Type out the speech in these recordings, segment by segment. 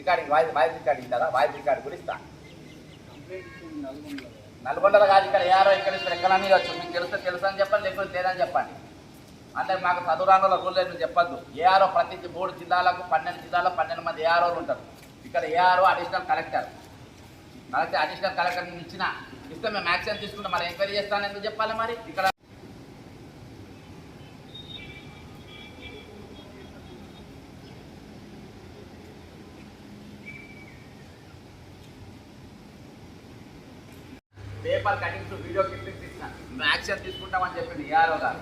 Recording voice voice recording ఇస్తారా? Voice record కూడా ఇస్తాను నల్గొండలో కాదు ఇక్కడ ఏఆరో ఇక్కడ ఇస్తారు. ఎక్కడన్నా ఇవ్వచ్చు మీకు తెలుస్తే తెలుసు అని చెప్పండి లేకపోతే లేదని చెప్పండి. అంటే మాకు చదువురాంగంలో రూల్ లేదు చెప్పద్దు. ఏఆర్ఓ ప్రతి మూడు జిల్లాలకు పన్నెండు జిల్లాలో పన్నెండు మంది ఏఆర్ఓలు ఉంటారు. ఇక్కడ ARO additional collector collector additional collector ఇచ్చిన ఇస్తే మేము యాక్షన్ తీసుకుంటాం మరి ఎంక్వైరీ చేస్తాను ఎందుకు చెప్పాలి మరి? ఇక్కడ పేపర్ కటింగ్స్ వీడియో క్లిప్పింగ్స్ ఇచ్చిన మేము యాక్షన్ తీసుకుంటామని చెప్పింది ఏఆర్ఓ గారు.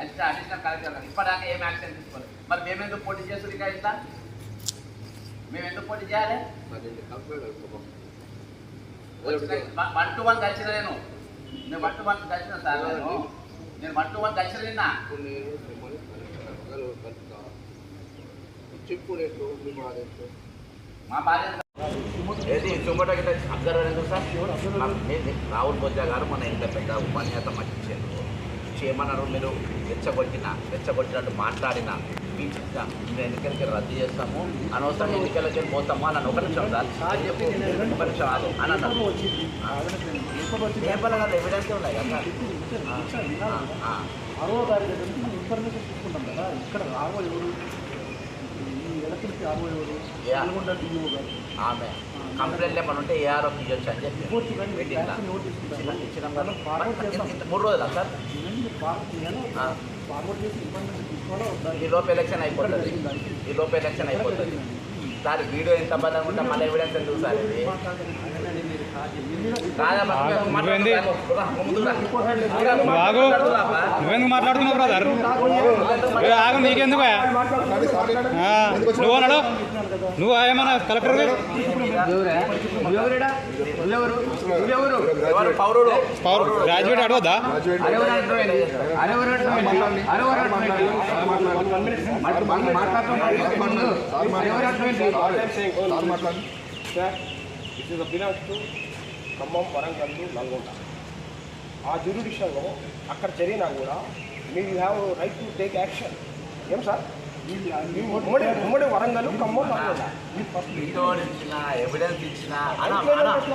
అడిషనల్ అడిషనల్ కలెక్టర్ గారు. ఇప్పటిదాకా ఏం యాక్షన్ తీసుకోలేదు. మరి మేము ఎందుకు పోటీ చేస్తుంది ఇక ఇంత? మేము ఎందుకు పోటీ చేయాలి? వన్ టు వన్ కలిసిన నేను. నేను వన్ టు వన్ కలిసిన సార్ నేను. నేను వన్ టు వన్ కలిసిన నిన్న. చెప్పు మీ బాధ ఏంటో. మా భార్య ఏది చుమ్మట గిట్ట అబ్జర్వర్ సార్? రాహుల్ బొజ్జా గారు మన ఇంత పెద్ద ఉపన్యాసం మాకు చేయమన్నారు మీరు రెచ్చగొట్టిన రెచ్చగొట్టినట్టు మాట్లాడిన పీచిక మేము ఎన్నికలకి రద్దు చేస్తాము. అనవసరం ఎన్నికలకి పోతాము అని ఒక నిమిషం సార్. చెప్పి ఒక నిమిషం ఆగు. అని అన్నారు. పేపర్లో ఎవిడెన్స్ ఉన్నాయి కదా సార్. తారీఖు ఇన్ఫర్మేషన్ తీసుకుంటాం కదా. ఇక్కడ ఆరో ఎవరు. నల్గొండ డిఓ గారు ఆమె. కంప్లైంట్ ఏమైనా ఉంటే ఏఆర్ఓ తీయొచ్చు అని చెప్పి ఇంత- మూడు రోజులా సార్. ఫార్వర్డ్ చేసి ఇన్ఫర్మేషన్ తీసుకోవాలా? ఈ లోపు ఎలక్షన్ అయిపోతుంది. ఈ లోపు ఎలక్షన్ అయిపోతుంది. సార్ వీడియో ఎంత బలంగా ఉంటే మళ్ళీ ఎవిడెన్స్ ఎందుకు సార్ ఇది? నువ్వెందుకు మాట్లాడుతున్నావు బ్రదర్ ఆగు నీకెందుకు నువ్వు అన్నాడు నువ్వు ఏమన్నా కలెక్టర్ పౌరుడు గ్రాడ్యుయేట్ అడవద్దా This is a belongs Khammam Warangal Nalgonda. ఆ జ్యూరిడిక్షన్లో అక్కడ జరిగినా కూడా మీరు have right to take action ఏం సార్? ఉమ్మడి ఉమ్మడి వరంగల్ ఖమ్మం ఇచ్చిన ఎవిడెన్స్ ఇచ్చిన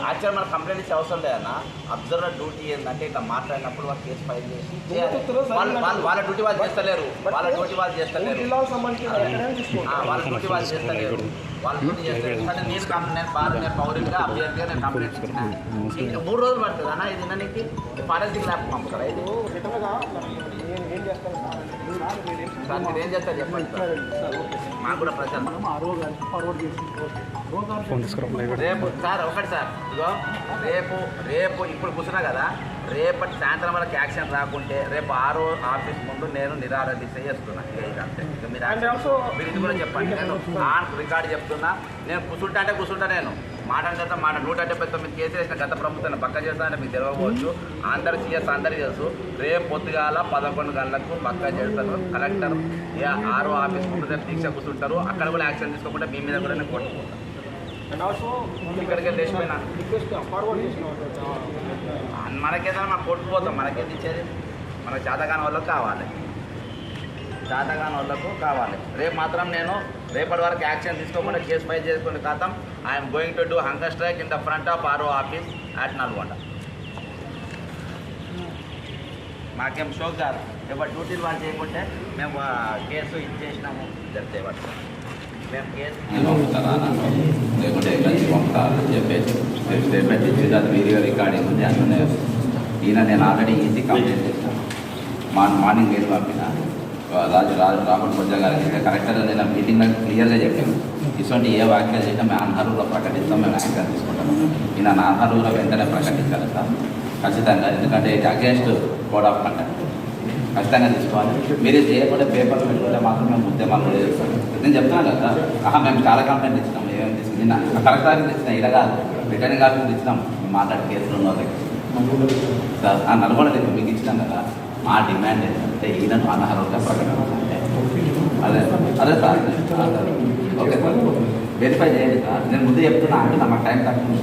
యాక్చువల్ మన కంప్లైంట్ ఇచ్చే అవసరం లేదన్న అబ్జర్వర్ డ్యూటీ ఏంటంటే ఇట్లా మాట్లాడినప్పుడు వాళ్ళు కేసు ఫైల్ చేసి చేయాలి. వాళ్ళు వాళ్ళు- వాళ్ళ డ్యూటీ వాళ్ళు చేస్తలేరు. వాళ్ళ డ్యూటీ వాళ్ళు మూడు చేస్తలేరు. వాళ్ళ డ్యూటీ వాళ్ళు చేస్తలేరు. వాళ్ళ డ్యూటీ చేస్తలేరు. నేను కంప్లైంట్ నేను బాగా నేను పౌరుడిగా అభ్యర్థిగా నేను కంప్లైంట్ ఇచ్చిన. ఇంకా మూడు రోజులు పడుతుంది అన్న ఇది నీకు? ఫారెన్సిక్ ల్యాబ్ పంపుతారా ఇది? సార్ మీరు ఏం చేస్తారు చెప్పండి సార్. మాకు కూడా రేపు సార్ ఒకటి సార్. ఇదిగో రేపు రేపు ఇప్పుడు కూర్చున్నా కదా రేపటి సాయంత్రం వరకు యాక్షన్ రాకుంటే రేపు ఆరో ఆఫీస్ ముందు నేను నిరాహార దీక్ష చేస్తున్నా. మీరు మీరు ఇది కూడా చెప్పండి. నేను ఆన్ రికార్డు చెప్తున్నా. నేను కూర్చుంటా అంటే కూర్చుంటా నేను. మాట అంటే మాట నూట డెబ్బై తొమ్మిది కేసులు వేసిన గత ప్రభుత్వాన్ని పక్క చేస్తానని మీకు తెలియకపోవచ్చు అందరు సీఎస్ అందరికీ తెలుసు. రేపు పొద్దుగాల పదకొండు గంటలకు పక్క చేస్తారు. కలెక్టర్ ఇక ఆరో ఆఫీస్ ముందు దీక్ష కూర్చుంటారు. అక్కడ కూడా యాక్షన్ తీసుకోకుండా మీ మీద కూడా నేను కొట్టుకుంటాను అండ్ ఆల్సో ఇక్కడికి లేచిపోయినా. రిక్వెస్ట్ ఫార్వర్డ్ చేసిన మనకేదైనా మనం కొట్టుకుపోతాం. మనకేది ఇచ్చేది? మన జాతకాని వాళ్ళకి కావాలి. జాతకాని వాళ్ళకు కావాలి. రేపు మాత్రం నేను రేపటి వరకు యాక్షన్ తీసుకోకుండా కేసు ఫైల్ చేసుకుని ఖాతం I'm going to do hunger strike in the front of RO office at Nalgonda. మాకేం షోక్ కాదు. ఎవరు డ్యూటీలు వాళ్ళు చేయకుంటే మేము ఆ, కేసు ఇచ్చేసినాము. జరిగితే వాటి మేము కేసు లేకుంటే కలిసి పంపుతారా? అని చెప్పేసి స్టేట్మెంట్ ఇచ్చి అది వీడియో రికార్డింగ్ ఉంది. అందులోనే ఈయన నేను ఆల్రెడీ ఈసీ కంప్లైంట్ చేశాను. మా మార్నింగ్ నేను పంపిన రాజు రాజు రాబర్ట్ బొజ్జా గారికి అయితే కరెక్ట్గా నేను మీటింగ్లో క్లియర్గా చెప్పాను ఇటువంటి ఏ వ్యాఖ్యలు చేసినా మేము అనర్హులుగా ప్రకటిస్తాం మేము యాక్షన్ తీసుకుంటాం ఈయన అనర్హులుగా వెంటనే ప్రకటించాలి సార్ ఖచ్చితంగా ఎందుకంటే ఇది అగేన్స్ట్ కోడ్ ఆఫ్ కండక్ట్ ఖచ్చితంగా తీసుకోవాలి మీరు చేయకుండా పేపర్లు పెట్టుకుంటే మాత్రం మేము ఉద్యమాలు చేస్తాం నేను చెప్తున్నాను కదా ఆహా మేము చాలా కంప్లైంట్ ఇచ్చినాం ఏమేమి తీసుకుని నిన్న కలెక్టర్ ఇచ్చిన ఇలా కాదు రిటర్నింగ్ ఆఫీస్ ఇచ్చినాం మాట్లాడి కేసులు ఉన్న వాళ్ళకి సార్ నల్గొండ మీకు ఇచ్చినాం కదా మా డిమాండ్ ఏంటంటే ఈయనను అనర్హంగా ప్రకటించాలంటే అదే అదే సార్. Okay sir. వెరిఫై చేయండి సార్. నేను ముందు చెప్తున్నా అంటే నాకు టైం తక్కువ